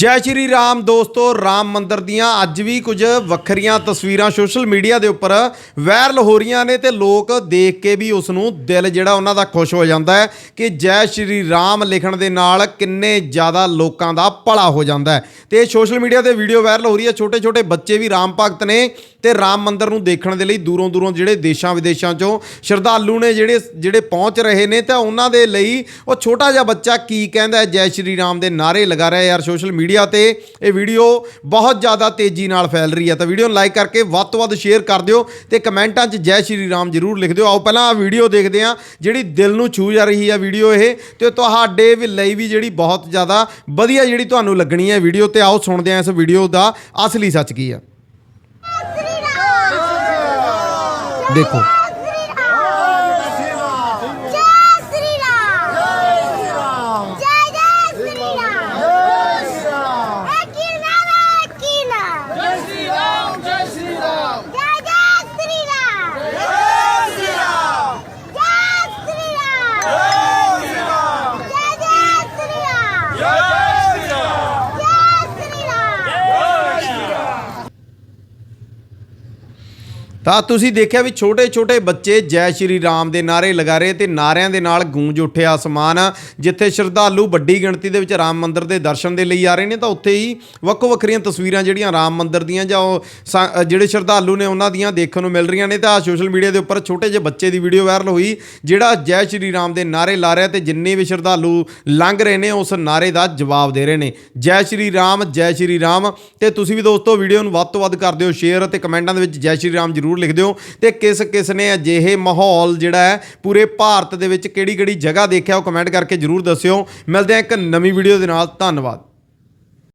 ਜੈ ਸ਼੍ਰੀ ਰਾਮ ਦੋਸਤੋ, ਰਾਮ ਮੰਦਰ ਦੀਆਂ ਅੱਜ ਵੀ ਕੁਝ ਵੱਖਰੀਆਂ ਤਸਵੀਰਾਂ ਸੋਸ਼ਲ ਮੀਡੀਆ ਦੇ ਉੱਪਰ ਵਾਇਰਲ ਹੋ ਰਹੀਆਂ ਨੇ ਤੇ ਲੋਕ ਦੇਖ ਕੇ ਵੀ ਉਸ ਨੂੰ ਦਿਲ ਜਿਹੜਾ ਉਹਨਾਂ ਦਾ ਖੁਸ਼ ਹੋ ਜਾਂਦਾ ਹੈ ਕਿ ਜੈ ਸ਼੍ਰੀ ਰਾਮ ਲਿਖਣ ਦੇ ਨਾਲ ਕਿੰਨੇ ਜ਼ਿਆਦਾ ਲੋਕਾਂ ਦਾ ਭਲਾ ਹੋ ਜਾਂਦਾ ਹੈ। ਤੇ ਸੋਸ਼ਲ ਮੀਡੀਆ ਤੇ ਵੀਡੀਓ ਵਾਇਰਲ ਹੋ ਰਹੀ ਹੈ ਛੋਟੇ ਛੋਟੇ ਬੱਚੇ ਵੀ ਰਾਮ ਭਗਤ ਨੇ ਤੇ ਰਾਮ ਮੰਦਰ ਨੂੰ ਦੇਖਣ ਦੇ ਲਈ ਦੂਰੋਂ ਦੂਰੋਂ ਜਿਹੜੇ ਦੇਸ਼ਾਂ ਵਿਦੇਸ਼ਾਂ ਚੋਂ ਸ਼ਰਧਾਲੂ ਨੇ ਜਿਹੜੇ ਜਿਹੜੇ ਪਹੁੰਚ ਰਹੇ ਨੇ ਤਾਂ ਉਹਨਾਂ ਦੇ ਲਈ ਉਹ ਛੋਟਾ ਜਿਹਾ ਬੱਚਾ ਕੀ ਕਹਿੰਦਾ ਜੈ ਸ਼੍ਰੀ ਰਾਮ ਦੇ ਨਾਰੇ ਲਗਾ ਰਿਹਾ ਯਾਰ ਸੋਸ਼ਲ ਮੀਡੀਆ ਤੇ ਇਹ ਵੀਡੀਓ ਬਹੁਤ ਜ਼ਿਆਦਾ ਤੇਜ਼ੀ ਨਾਲ ਫੈਲ ਰਹੀ ਹੈ। ਤਾਂ ਵੀਡੀਓ ਨੂੰ ਲਾਈਕ ਕਰਕੇ ਵੱਧ ਤੋਂ ਵੱਧ ਸ਼ੇਅਰ ਕਰ ਦਿਓ ਤੇ ਕਮੈਂਟਾਂ 'ਚ ਜੈ ਸ਼੍ਰੀ ਰਾਮ ਜ਼ਰੂਰ ਲਿਖ ਦਿਓ। ਆਓ ਪਹਿਲਾਂ ਆ ਵੀਡੀਓ ਦੇਖਦੇ ਹਾਂ ਜਿਹੜੀ ਦਿਲ ਨੂੰ ਛੂ ਜਾ ਰਹੀ ਹੈ ਵੀਡੀਓ ਇਹ ਤੇ ਤੁਹਾਡੇ ਵੀ ਲਈ ਵੀ ਜਿਹੜੀ ਬਹੁਤ ਜ਼ਿਆਦਾ ਵਧੀਆ ਜਿਹੜੀ ਤੁਹਾਨੂੰ ਲੱਗਣੀ ਹੈ ਵੀਡੀਓ ਤੇ ਆਓ ਸੁਣਦੇ ਹਾਂ ਇਸ ਵੀਡੀਓ ਦਾ ਅਸਲੀ ਸੱਚ ਕੀ ਹੈ। ਦੇਖੋ। ਤਾਂ ਤੁਸੀਂ ਦੇਖਿਆ ਵੀ ਛੋਟੇ ਛੋਟੇ ਬੱਚੇ ਜੈ ਸ਼੍ਰੀ ਰਾਮ ਦੇ ਨਾਰੇ ਲਗਾ ਰਹੇ ਤੇ ਨਾਰਿਆਂ ਦੇ ਨਾਲ ਗੂੰਜ ਉੱਠਿਆ ਅਸਮਾਨ ਜਿੱਥੇ ਸ਼ਰਧਾਲੂ ਵੱਡੀ ਗਿਣਤੀ ਦੇ ਵਿੱਚ ਰਾਮ ਮੰਦਿਰ ਦੇ ਦਰਸ਼ਨ ਦੇ ਲਈ ਆ ਰਹੇ ਨੇ, ਤਾਂ ਉੱਥੇ ਹੀ ਵੱਖੋ ਵੱਖਰੀਆਂ ਤਸਵੀਰਾਂ ਜਿਹੜੀਆਂ ਰਾਮ ਮੰਦਿਰ ਦੀਆਂ ਜਾਂ ਉਹ ਸਾ- ਜਿਹੜੇ ਸ਼ਰਧਾਲੂ ਨੇ ਉਹਨਾਂ ਦੀਆਂ ਦੇਖਣ ਨੂੰ ਮਿਲ ਰਹੀਆਂ ਨੇ, ਤਾਂ ਸੋਸ਼ਲ ਮੀਡੀਆ ਦੇ ਉੱਪਰ ਛੋਟੇ ਜਿਹੇ ਬੱਚੇ ਦੀ ਵੀਡੀਓ ਵਾਇਰਲ ਹੋਈ, ਜਿਹੜਾ ਜੈ ਸ਼੍ਰੀ ਰਾਮ ਦੇ ਨਾਰੇ ਲਾ ਰਿਹਾ ਤੇ ਜਿੰਨੇ ਵੀ ਸ਼ਰਧਾਲੂ ਲੰਘ ਰਹੇ ਨੇ, ਉਸ ਨਾਰੇ ਦਾ ਜਵਾਬ ਦੇ ਰਹੇ ਨੇ। ਜੈ ਸ਼੍ਰੀ ਰਾਮ, ਜੈ ਸ਼੍ਰੀ ਰਾਮ ਤੇ ਤੁਸੀਂ ਵੀ ਦੋਸਤੋ ਵੀਡੀਓ ਨੂੰ ਵੱਧ ਤੋਂ ਵੱਧ ਕਰ ਦਿਓ ਸ਼ੇਅਰ ਤੇ ਕਮੈਂਟਾਂ ਦੇ ਵਿੱਚ ਜੈ ਸ਼੍ਰੀ ਰਾਮ ਜ਼ਰੂਰ ਜ਼ਰੂਰ ਲਿਖ ਦਿਓ ਤੇ ਕਿਸ ਕਿਸ ਨੇ ਅਜਿਹੇ ਮਾਹੌਲ ਜਿਹੜਾ ਹੈ, ਪੂਰੇ ਭਾਰਤ ਦੇ ਵਿੱਚ ਕਿਹੜੀ ਕਿਹੜੀ ਜਗ੍ਹਾ ਦੇਖਿਆ, ਉਹ ਕਮੈਂਟ ਕਰਕੇ ਜ਼ਰੂਰ ਦੱਸਿਓ। ਮਿਲਦੇ ਹਾਂ ਇੱਕ ਨਵੀਂ ਵੀਡੀਓ ਦੇ ਨਾਲ। ਧੰਨਵਾਦ।